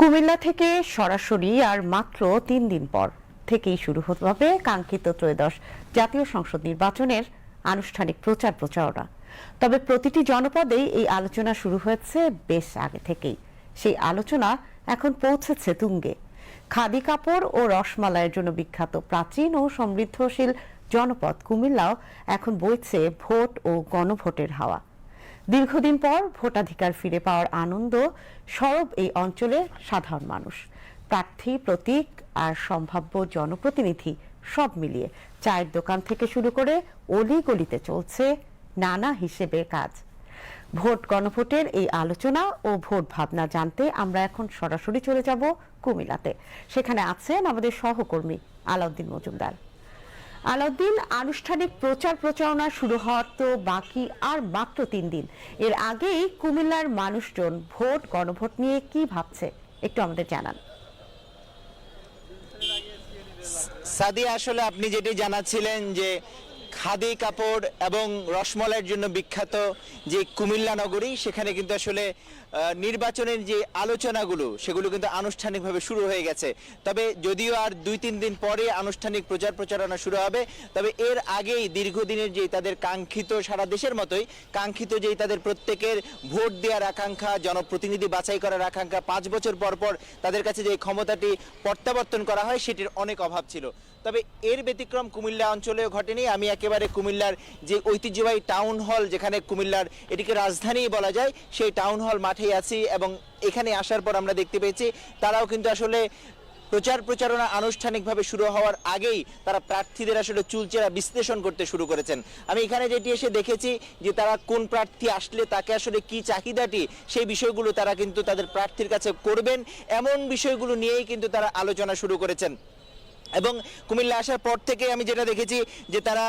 কুমিল্লা থেকে সরাসরি আর মাত্র তিন দিন পর থেকেই শুরু হতে হবে কাঙ্ক্ষিত ত্রয়োদশ জাতীয় সংসদ নির্বাচনের আনুষ্ঠানিক প্রচার প্রচারণা। তবে প্রতিটি জনপদেই এই আলোচনা শুরু হয়েছে বেশ আগে থেকেই। সেই আলোচনা এখন পৌঁছেছে তুঙ্গে। খাদি কাপড় ও রসমালাইয়ের জন্য বিখ্যাত প্রাচীন ও সমৃদ্ধশীল জনপদ কুমিল্লাও এখন বইছে ভোট ও গণভোটের হাওয়া। দীর্ঘদিন পর ভোটাধিকার ফিরে পাওয়ার আনন্দ সরব এই অঞ্চলের সাধারণ মানুষ। প্রার্থী, প্রতীক আর সম্ভাব্য জনপ্রতিনিধি সব মিলিয়ে চায়ের দোকান থেকে শুরু করে অলি গলিতে চলছে নানা হিসেবে কাজ। ভোট গণভোটের এই আলোচনা ও ভোট ভাবনা জানতে আমরা এখন সরাসরি চলে যাব কুমিল্লাতে। সেখানে আছেন আমাদের সহকর্মী আলাউদ্দিন মজুমদার। আলাউদ্দিন আনুষ্ঠানিক প্রচার প্রচারণা শুরু হওয়ার তো বাকি আর মাত্র তিন দিন। এর আগেই কুমিল্লার মানুষজন ভোট, গণভোট নিয়ে কি ভাবছে, একটু আমাদের জানান। সাদিয়া, আসলে আপনি যেটি জানাচ্ছিলেন যে খাদি কাপড় এবং রসমলাইয়ের জন্য বিখ্যাত যে কুমিল্লা নগরী, সেখানে কিন্তু আসলে নির্বাচনের যে আলোচনাগুলো, সেগুলো কিন্তু আনুষ্ঠানিকভাবে শুরু হয়ে গেছে। তবে যদিও আর দুই তিন দিন পরে আনুষ্ঠানিক প্রচার প্রচারণা শুরু হবে, তবে এর আগেই দীর্ঘদিনের যে তাদের কাঙ্ক্ষিত সারা দেশের মতোই, কাঙ্ক্ষিত যেই তাদের প্রত্যেকের ভোট দেওয়ার আকাঙ্ক্ষা, জনপ্রতিনিধি বাছাই করার আকাঙ্ক্ষা, পাঁচ বছর পর পর তাদের কাছে যে ক্ষমতাটি প্রত্যাবর্তন করা হয়, সেটির অনেক অভাব ছিল। তবে এর ব্যতিক্রম কুমিল্লা অঞ্চলেও ঘটেনি, আমি একেবারে কুমিল্লার যে ঐতিহ্যবাহী টাউন হল যেখানে কুমিল্লার এটিকে রাজধানী বলা যায়, সেই টাউন হল মাঠেই আছি এবং এখানে আসার পর আমরা দেখতে পেয়েছি তারাও কিন্তু আসলে প্রচার প্রচারণা আনুষ্ঠানিকভাবে শুরু হওয়ার আগেই তারা প্রার্থীদের আসলে চুলচেরা বিশ্লেষণ করতে শুরু করেছেন। আমি এখানে যেটি এসে দেখেছি যে তারা কোন প্রার্থী আসলে তাকে আসলে কি চাহিদাটি, সেই বিষয়গুলো তারা কিন্তু তাদের প্রার্থীর কাছে করবেন। এমন বিষয়গুলো নিয়েই কিন্তু তারা আলোচনা শুরু করেছেন। এবং কুমিল্লা আসার পর থেকে আমি যেটা দেখেছি যে তারা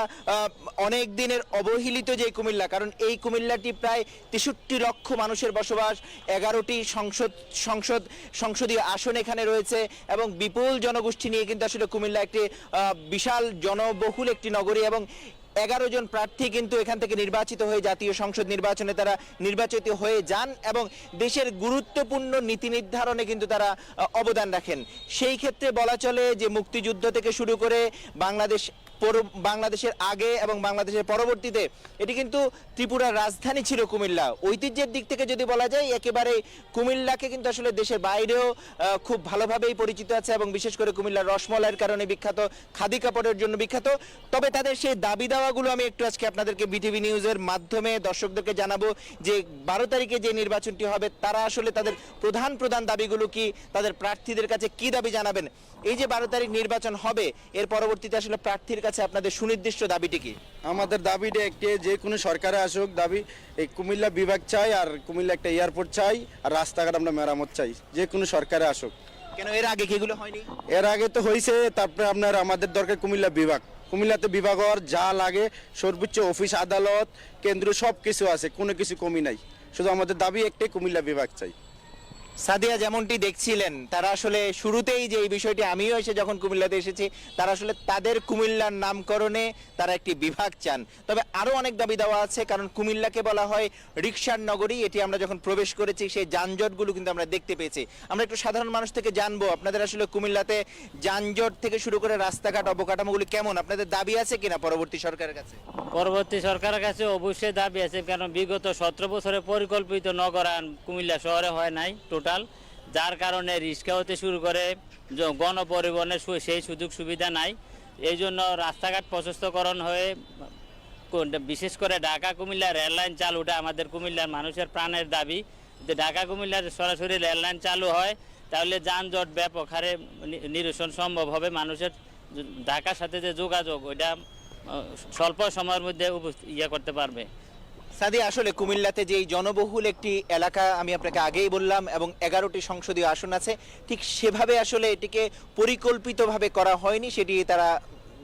অনেক দিনের অবহেলিত যে কুমিল্লা, কারণ এই কুমিল্লাটি প্রায় তেষট্টি লক্ষ মানুষের বসবাস, এগারোটি সংসদ সংসদ, সংসদীয় আসন এখানে রয়েছে এবং বিপুল জনগোষ্ঠী নিয়ে কিন্তু আসলে কুমিল্লা একটি বিশাল জনবহুল একটি নগরী এবং এগারো জন প্রার্থী কিন্তু এখান থেকে নির্বাচিত হয়ে জাতীয় সংসদ নির্বাচনে তারা নির্বাচিত হয়ে যান এবং দেশের গুরুত্বপূর্ণ নীতি নির্ধারণে কিন্তু তারা অবদান রাখেন। সেই ক্ষেত্রে বলা চলে যে মুক্তিযুদ্ধ থেকে শুরু করে বাংলাদেশ বাংলাদেশের আগে এবং বাংলাদেশের পরবর্তীতে। এটি কিন্তু ত্রিপুরার রাজধানী ছিল কুমিল্লা। ঐতিহ্যের দিক থেকে যদি বলা যায়, একেবারে কুমিল্লাকে কিন্তু আসলে দেশের বাইরেও খুব ভালোভাবেই পরিচিত আছে এবং বিশেষ করে কুমিল্লার রসমলাইয়ের কারণে বিখ্যাত, খাদি কাপড়ের জন্য বিখ্যাত। তবে তাদের সেই দাবি দাওয়াগুলো আমি একটু আজকে আপনাদেরকে বিটিভি নিউজের মাধ্যমে দর্শকদেরকে জানাব যে, বারো তারিখে যে নির্বাচনটি হবে, তারা আসলে তাদের প্রধান প্রধান দাবিগুলো কি, তাদের প্রার্থীদের কাছে কি দাবি জানাবেন? এই যে বারো তারিখ নির্বাচন হবে, এর পরবর্তীতে আসলে প্রার্থীর আপনাদের সুনির্দিষ্ট দাবিটি কি? আমাদের দাবিটা একটি যে কোনো সরকারে আসুক দাবি এই কুমিল্লা বিভাগ চাই আর কুমিল্লা একটা এয়ারপোর্ট চাই আর রাস্তাঘাট আমরা মেরামত চাই যে কোনো সরকারে আসুক। কেন এর আগে কি এগুলো হয়নি? এর আগে তো হয়েছে তারপরে আপনার আমাদের দরকার কুমিল্লা বিভাগ। কুমিল্লাতে বিভাগ হওয়ার যা লাগে সর্বোচ্চ অফিস আদালত কেন্দ্র সব কিছু আছে কোনো কিছু কমি নাই। শুধু আমাদের দাবি একটাই কুমিল্লা বিভাগ চাই। সাদিয়া যেমনটি দেখছিলেন, তারা আসলে শুরুতেই যে এই বিষয়টি আমিও এসে যখন কুমিল্লাতে এসেছি, তারা আসলে তাদের কুমিল্লার নামকরণে তারা একটি বিভাগ চান। তবে আরও অনেক দাবি দেওয়া আছে, কারণ কুমিল্লাকে বলা হয় রিক্সার নগরী। এটি আমরা যখন প্রবেশ করেছি, সেই যানজটগুলো কিন্তু আমরা দেখতে পেয়েছি। আমরা একটু সাধারণ মানুষ থেকে জানব, আপনাদের আসলে কুমিল্লাতে যানজট থেকে শুরু করে রাস্তাঘাট অবকাঠামোগুলি কেমন? আপনাদের দাবি আছে কিনা পরবর্তী সরকারের কাছে? পরবর্তী সরকারের কাছে অবশ্যই দাবি আছে, কারণ বিগত সতেরো বছরে পরিকল্পিত নগরায়ন কুমিল্লা শহরে হয় নাই, টোটাল যার কারণে রিক্সা হতে শুরু করে গণপরিবহনের সেই সুযোগ সুবিধা নাই। এই জন্য রাস্তাঘাট প্রশস্তকরণ হয়ে বিশেষ করে ঢাকা কুমিল্লা রেললাইন চালুটা আমাদের কুমিল্লার মানুষের প্রাণের দাবি। যে ঢাকা কুমিল্লার সরাসরি রেললাইন চালু হয়, তাহলে যানজট ব্যাপক হারে নিরসন সম্ভব হবে। মানুষের ঢাকার সাথে যে যোগাযোগ, ওইটা স্বল্প সময়ের মধ্যে ইয়ে করতে পারবে। সাদি, আসলে কুমিল্লাতে যে এই জনবহুল একটি এলাকা, আমি আপনাকে আগেই বললাম, এবং এগারোটি সংসদীয় আসন আছে, ঠিক সেভাবে আসলে এটিকে পরিকল্পিতভাবে করা হয়নি, সেটি তারা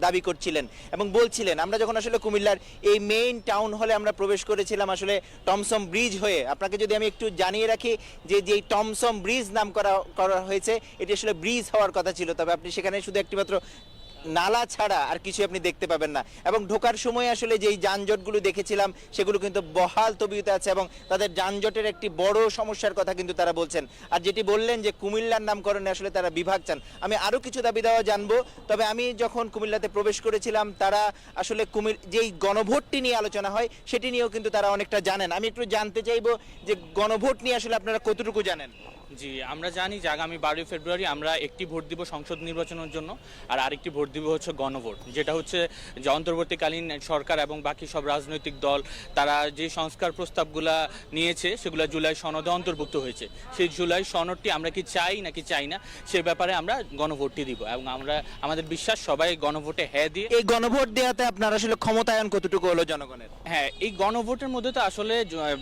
দাবি করছিলেন। এবং বলছিলেন, আমরা যখন আসলে কুমিল্লার এই মেইন টাউন হলে আমরা প্রবেশ করেছিলাম আসলে টমসম ব্রিজ হয়ে, আপনাকে যদি আমি একটু জানিয়ে রাখি যে যেই টমসম ব্রিজ নাম করা করা হয়েছে, এটি আসলে ব্রিজ হওয়ার কথা ছিল, তবে আপনি সেখানে শুধু একটিমাত্র নালা ছাড়া আর কিছু আপনি দেখতে পাবেন না। এবং ঢোকার সময় আসলে যেই যানজটগুলো দেখেছিলাম, সেগুলো কিন্তু বহাল তবিয়তে আছে এবং তাদের যানজটের একটি বড় সমস্যার কথা কিন্তু তারা বলছেন। আর যেটি বললেন যে কুমিল্লার নামকরণে আসলে তারা বিভাগ চান, আমি আরও কিছু দাবি দেওয়া জানব। তবে আমি যখন কুমিল্লাতে প্রবেশ করেছিলাম, তারা আসলে কুমির যেই গণভোটটি নিয়ে আলোচনা হয়, সেটি নিয়েও কিন্তু তারা অনেকটা জানেন। আমি একটু জানতে চাইব যে গণভোট নিয়ে আসলে আপনারা কতটুকু জানেন? জি আমরা জানি যে আগামী বারোই ফেব্রুয়ারি আমরা একটি ভোট দিব সংসদ নির্বাচনের জন্য আর আরেকটি ভোট দিব হচ্ছে গণভোট যেটা হচ্ছে যে অন্তর্বর্তীকালীন সরকার এবং বাকি সব রাজনৈতিক দল তারা যে সংস্কার প্রস্তাবগুলা নিয়েছে সেগুলো জুলাই সনদে অন্তর্ভুক্ত হয়েছে। সেই জুলাই সনদটি আমরা কি চাই নাকি চাই না সে ব্যাপারে আমরা গণভোটটি দিব এবং আমরা আমাদের বিশ্বাস সবাই গণভোটে হ্যাঁ দিয়ে এই গণভোট দেওয়াতে আপনার আসলে ক্ষমতায়ন কতটুকু হলো জনগণের? হ্যাঁ এই গণভোটের মধ্যে তো আসলে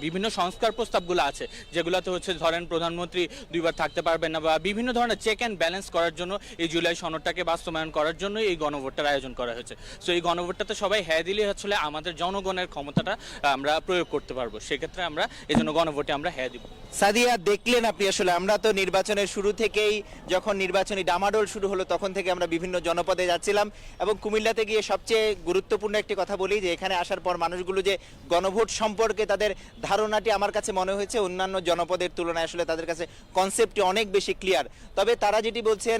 বিভিন্ন সংস্কার প্রস্তাবগুলো আছে যেগুলোতে হচ্ছে ধরেন প্রধানমন্ত্রী দুইবার থাকতে পারবেন না বা বিভিন্ন ধরনের চেক অ্যান্ড ব্যালেন্স করার জন্য এই জুলাই সনদটাকে বাস্তবায়ন করার জন্য এই গণভোটটার আয়োজন করা হয়েছে। সো এই গণভোটটাতে সবাই হ্যাঁ দিলে আসলে আমাদের জনগণের ক্ষমতাটা আমরা প্রয়োগ করতে পারব। সেক্ষেত্রে আমরা এই জন্য গণভোটে আমরা হ্যাঁ দিব। সাদিয়া, দেখলেন আপনি আসলে, আমরা তো নির্বাচনের শুরু থেকেই যখন নির্বাচনী ডামাডোল শুরু হলো, তখন থেকে আমরা বিভিন্ন জনপদে যাচ্ছিলাম এবং কুমিল্লাতে গিয়ে সবচেয়ে গুরুত্বপূর্ণ একটি কথা বলি যে, এখানে আসার পর মানুষগুলো যে গণভোট সম্পর্কে তাদের ধারণাটি আমার কাছে মনে হয়েছে, অন্যান্য জনপদের তুলনায় আসলে তাদের কাছে কনসেপ্টটি অনেক বেশি ক্লিয়ার তবে তারা যেটি বলছেন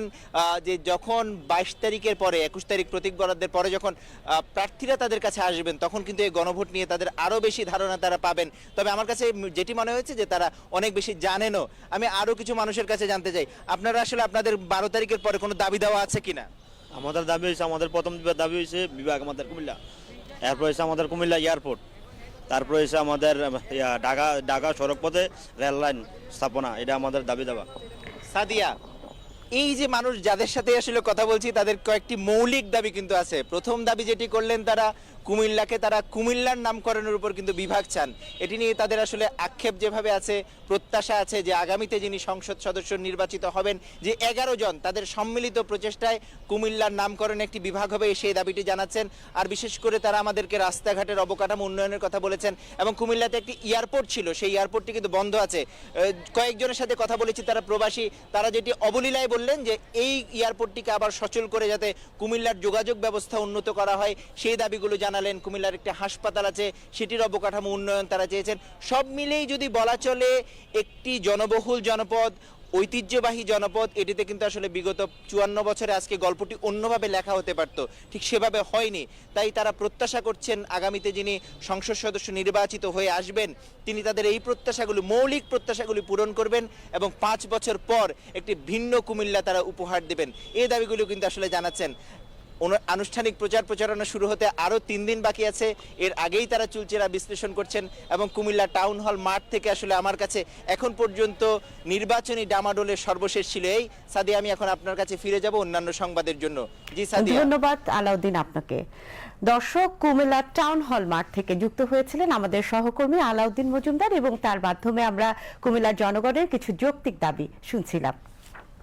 যে যখন বাইশ তারিখের পরে, একুশ তারিখ প্রতীক বরাদ্দের পরে যখন প্রার্থীরা তাদের কাছে আসবেন, তখন কিন্তু এই গণভোট নিয়ে তাদের আরও বেশি ধারণা তারা পাবেন। তবে আমার কাছে যেটি মনে হয়েছে যে, তারা অনেক বেশি জানেনও। আমি আরও কিছু মানুষের কাছে জানতে চাই। আপনারা আসলে আপনাদের বারো তারিখের পরে কোনো দাবি দেওয়া আছে কিনা? আমাদের দাবি হয়েছে আমাদের প্রথম দাবি হয়েছে বিভাগ আমাদের কুমিল্লা। এরপর হয়েছে আমাদের কুমিল্লা এয়ারপোর্ট। তারপর হয়েছে আমাদের ঢাকা ঢাকা সড়ক পথে রেল লাইন স্থাপনা। এটা আমাদের দাবি দেওয়া। সাদিয়া এই যে মানুষ যাদের সাথে আসলে কথা বলছি তাদের কয়েকটি মৌলিক দাবি কিন্তু আছে। প্রথম দাবি যেটি করলেন তারা কুমিল্লাকে তারা কুমিল্লার নামকরণের উপর কিন্তু বিভাগ চান। এটি নিয়ে তাদের আসলে আক্ষেপ যেভাবে আছে, প্রত্যাশা আছে যে আগামীতে যিনি সংসদ সদস্য নির্বাচিত হবেন, যে এগারো জন তাদের সম্মিলিত প্রচেষ্টায় কুমিল্লার নামকরণে একটি বিভাগ হবে সেই দাবিটি জানাচ্ছেন। আর বিশেষ করে তারা আমাদেরকে রাস্তাঘাটের অবকাঠামো উন্নয়নের কথা বলেছেন এবং কুমিল্লাতে একটি এয়ারপোর্ট ছিল, সেই এয়ারপোর্টটি কিন্তু বন্ধ আছে। কয়েকজনের সাথে কথা বলেছি, তারা প্রবাসী, তারা যেটি অবলীলায় বললেন যে এই এয়ারপোর্টটিকে আবার সচল করে যাতে কুমিল্লার যোগাযোগ ব্যবস্থা উন্নত করা হয়, সেই দাবিগুলো জানালেন, কুমিল্লার একটি হাসপাতাল আছে, সেটির অবকাঠামো উন্নয়ন তারা চেয়েছেন। সব মিলেই যদি বলা চলে, একটি জনবহুল জনপদ, ঐতিহ্যবাহী জনপদ, এটিতে কিন্তু আসলে বিগত চুয়ান্ন বছরে আজকে গল্পটি অন্যভাবে লেখা হতে পারত। ঠিক সেভাবে হয়নি। তাই তারা প্রত্যাশা করছেন, আগামীতে যিনি সংসদ সদস্য নির্বাচিত হয়ে আসবেন, তিনি তাদের এই প্রত্যাশাগুলি, মৌলিক প্রত্যাশাগুলি পূরণ করবেন এবং পাঁচ বছর পর একটি ভিন্ন কুমিল্লা তারা উপহার দেবেন। এই দাবিগুলো কিন্তু আসলে জানাচ্ছেন। আনুষ্ঠানিক প্রচার প্রচারণা শুরু হতে আরও তিন দিন বাকি আছে। এর আগেই তারা চুলচেরা বিশ্লেষণ করছেন এবং কুমিল্লা টাউন হল মাঠ থেকে আসলে আমার কাছে এখন পর্যন্ত নির্বাচনী ডামাডোলের সর্বশেষ ছিল এই। সাদিয়া, আমি এখন আপনার কাছে ফিরে যাব অন্যান্য সংবাদের জন্য। জি সাদি ধন্যবাদ আলাউদ্দিন আপনাকে। দর্শক, কুমিল্লা টাউন হল মাঠ থেকে যুক্ত হয়েছিলেন আমাদের সহকর্মী আলাউদ্দিন মজুমদার এবং তার মাধ্যমে আমরা কুমিল্লার জনগণের কিছু যৌক্তিক দাবি শুনছিলাম।